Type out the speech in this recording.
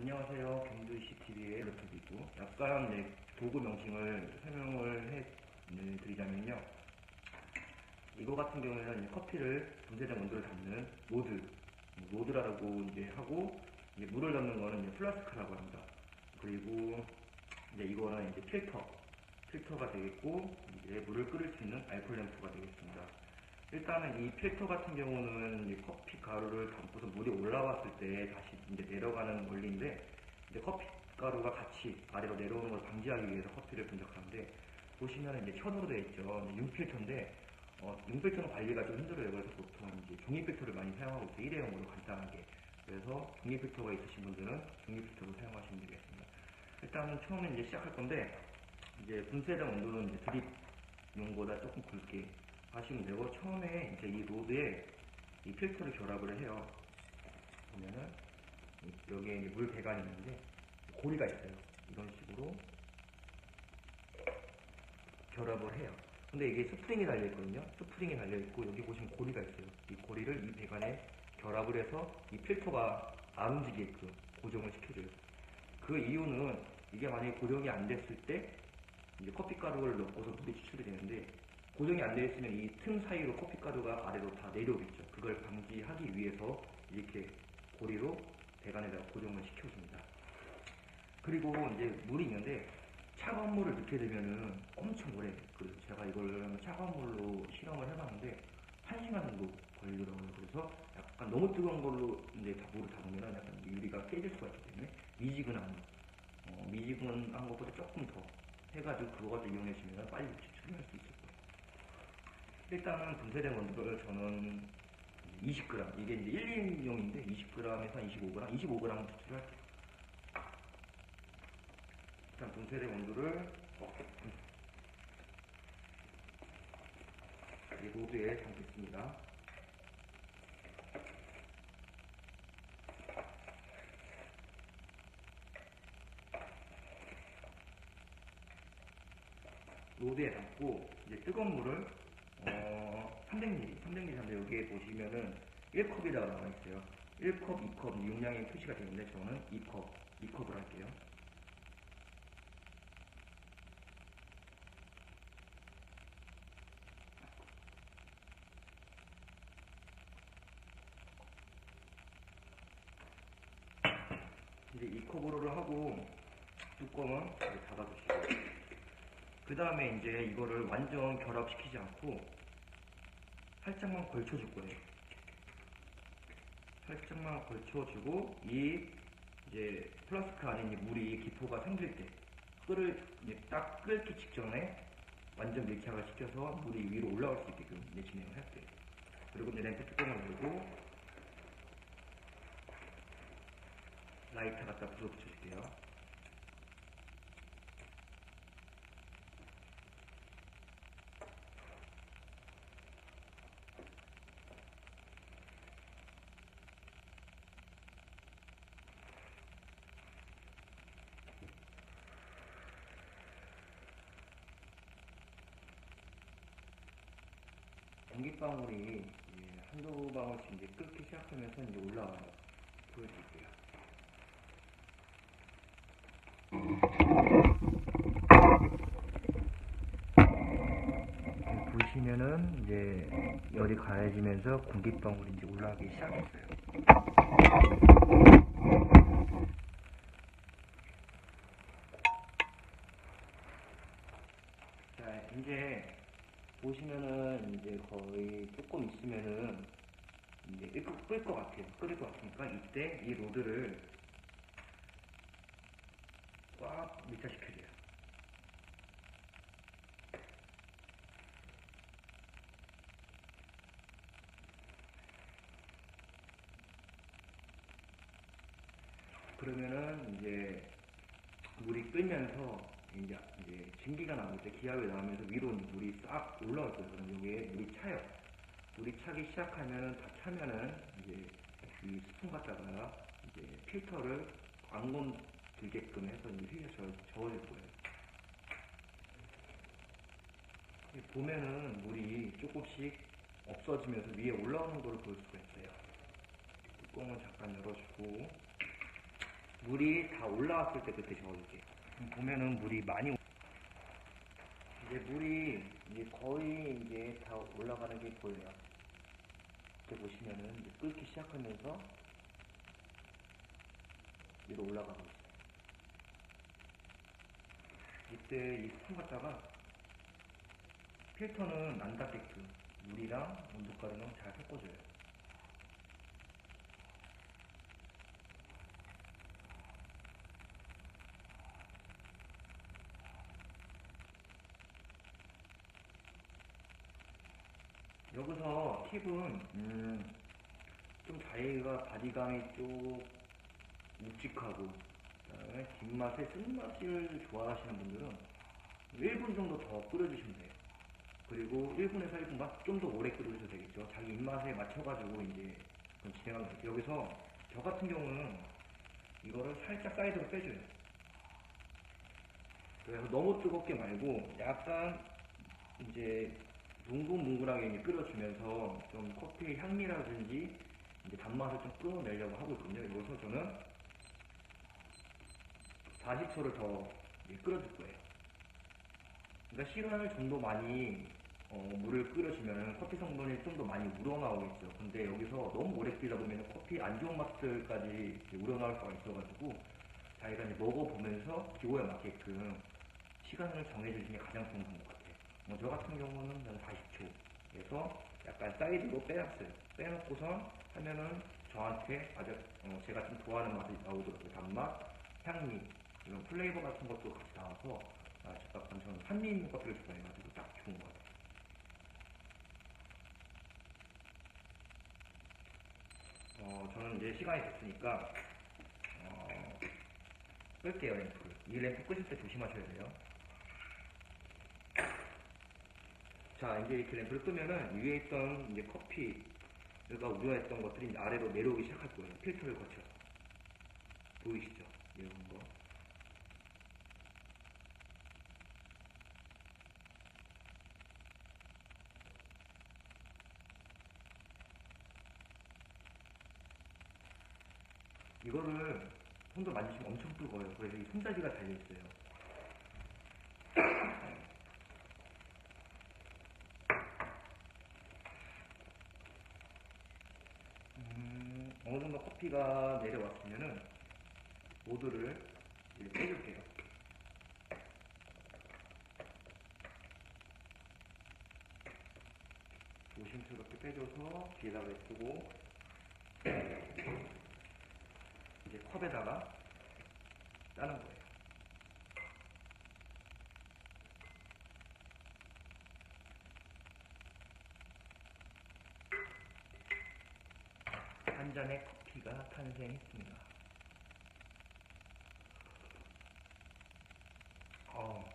안녕하세요. 경주시TV의 루트이고 약간 네, 도구 명칭을 설명을 해 네, 드리자면요. 이거 같은 경우에는 커피를 분쇄된 온도를 담는 모드, 모드라고 이제 하고 이제 물을 담는 거는 이제 플라스크라고 합니다. 그리고 이제 이거는 이제 필터, 필터가 되겠고 이제 물을 끓일 수 있는 알콜 램프가 되겠습니다. 일단은 이 필터 같은 경우는 커피 가루를 담고서 물이 올라왔을 때 다시 이제 내려가는 원리인데 이제 커피 가루가 같이 아래로 내려오는 걸 방지하기 위해서 커피를 분석하는데 보시면 이제 천으로 되어 있죠. 융필터인데 어, 융필터는 관리가 좀 힘들어요. 그래서 보통 이제 종이 필터를 많이 사용하고 있어요. 일회용으로 간단하게. 그래서 종이 필터가 있으신 분들은 종이 필터로 사용하시면 되겠습니다. 일단은 처음에 이제 시작할 건데 이제 분쇄된 온도는 이제 드립용보다 조금 굵게 하시면 되고 처음에 이제 이 로드에 이 필터를 결합을 해요. 보면은 이- 여기에 이제 물 배관이 있는데 고리가 있어요. 이런 식으로 결합을 해요. 근데 이게 스프링이 달려 있거든요. 스프링이 달려 있고 여기 보시면 고리가 있어요. 이 고리를 이 배관에 결합을 해서 이 필터가 안 움직이게끔 고정을 시켜줘요. 그 이유는 이게 만약에 고정이 안 됐을 때 이제 커피 가루를 넣고서 물이 추출이 되는데 고정이 안 되어 있으면 이 틈 사이로 커피 가루가 아래로 다 내려오겠죠. 그걸 방지하기 위해서 이렇게 고리로 배관에다가 고정을 시켜줍니다. 그리고 이제 물이 있는데 차가운 물을 넣게 되면은 엄청 오래 그래서 제가 이걸 차가운 물로 실험을 해봤는데 1시간 정도 걸리더라고요. 그래서 약간 너무 뜨거운 걸로 이제 다 물을 담으면 약간 유리가 깨질 수가 있기 때문에 미지근한 어, 미지근한 것보다 조금 더 해가지고 그거 가지고 이용해주면 빨리 추출할 수 거예요. 일단은 분쇄된 원두를 저는 20g 이게 이제 1, 2용인데 20g에서 25g, 25g 추출할게요. 일단 분쇄된 원두를 이 로드에 담겠습니다. 로드에 담고 이제 뜨거운 물을 어, 300ml, 300ml 인데 여기에 보시면은 1컵이라고 나와 있어요. 1컵, 2컵 용량이 표시가 되는데 저는 2컵, 2컵을 할게요. 이제 2컵으로를 하고 뚜껑은 닫아주시고 그 다음에 이제 이거를 완전 결합시키지 않고 살짝만 걸쳐줄 거예요. 살짝만 걸쳐주고 이 이제 플라스크 안에 이제 물이 기포가 생길 때 끓을 이제 딱 끓기 직전에 완전 밀착을 시켜서 물이 위로 올라올 수 있게끔 이제 진행을 할게요. 그리고 이제 램프 뚜껑을 열고 라이터 갖다 불어 붙여줄게요. 공기방울이 이제 한두 방울씩 이제 끓기 시작하면서 이제 올라와요. 보여드릴게요. 네, 보시면은 이제 열이 가해지면서 공기방울이 이제 올라가기 시작했어요. 자, 이제 보시면은 이제 거의 조금 있으면은 이제 끓것 같아요. 끓일 것 같으니까 이때 이 로드를 꽉 밀착시켜줘요. 그러면은 이제 물이 끓면서 이제 이제 증기가 나올 때 기압이 나오면서 위로 물이 싹 올라올 거예요. 그럼 여기에 물이 차요. 물이 차기 시작하면은 다 차면은 이제 이 스푼 갖다가 이제 필터를 안 건들게끔 해서 이제 저, 저어줄 거예요. 이 보면은 물이 조금씩 없어지면서 위에 올라오는 걸 볼 수가 있어요. 뚜껑을 잠깐 열어주고 물이 다 올라왔을 때 그때 저어줄게요. 보면은 물이 많이 올- 이제 물이 이제 거의 이제 다 올라가는 게 보여요. 이렇게 보시면은 이제 끓기 시작하면서 위로 올라가고 있어요. 이때 이 스푼 갖다가 필터는 안 닿게끔 물이랑 온도가루는 잘 섞어줘요. 여기서 팁은 음, 좀 자기가 바디감이 좀 묵직하고 그다음에 뒷맛에 쓴맛을 좋아하시는 분들은 1분 정도 더 끓여주시면 돼요. 그리고 1분에서 1분 반좀더 오래 끓여주셔도 되겠죠. 자기 입맛에 맞춰가지고 이제 진행하면 돼요. 여기서 저 같은 경우는 이거를 살짝 사이드로 빼줘요. 그래서 너무 뜨겁게 말고 약간 이제 뭉글뭉글하게 이제 끓여주면서 좀 커피의 향미라든지 이제 단맛을 좀 끌어내려고 하고 있거든요. 여기서 저는 40초를 더 끓여줄 거예요. 그러니까 시간을 좀 더 많이 어, 물을 끓여주면 커피 성분이 좀 더 많이 우러나오겠죠. 근데 여기서 너무 오래 끓이다 보면 커피 안 좋은 맛들까지 우러나올 수가 있어가지고 자기가 이제 먹어보면서 기호에 맞게끔 시간을 정해주시는 게 가장 좋은 방법 같아요. 뭐 저 같은 경우는 저는 40초에서 약간 사이드로 빼놨어요. 빼놓고선 하면은 저한테 아주 어, 제가 좀 좋아하는 맛이 나오더라고요. 단맛, 향미, 이런 플레이버 같은 것도 같이 나와서 아, 잠깐 저는 산미 있는 커피를 좋아해가지고 딱 좋은 것 같아요. 어, 저는 이제 시간이 됐으니까 어, 끌게요 램프를. 이 램프 끄실 때 조심하셔야 돼요. 자, 이제 이렇게 램프를 끄면은 위에 있던 이제 커피가 우려했던 것들이 아래로 내려오기 시작할 거예요. 필터를 거쳐서. 보이시죠? 이런 거. 이거를 손도 만지시면 엄청 뜨거워요. 그래서 이 손잡이가 달려있어요. 음, 어느 정도 커피가 내려왔으면은 모드를 이렇게 빼줄게요. 조심스럽게 빼줘서 뒤에다가 쓰고 이제 컵에다가 따는 거예요. 한 잔의 도시가 탄생했습니다. 어,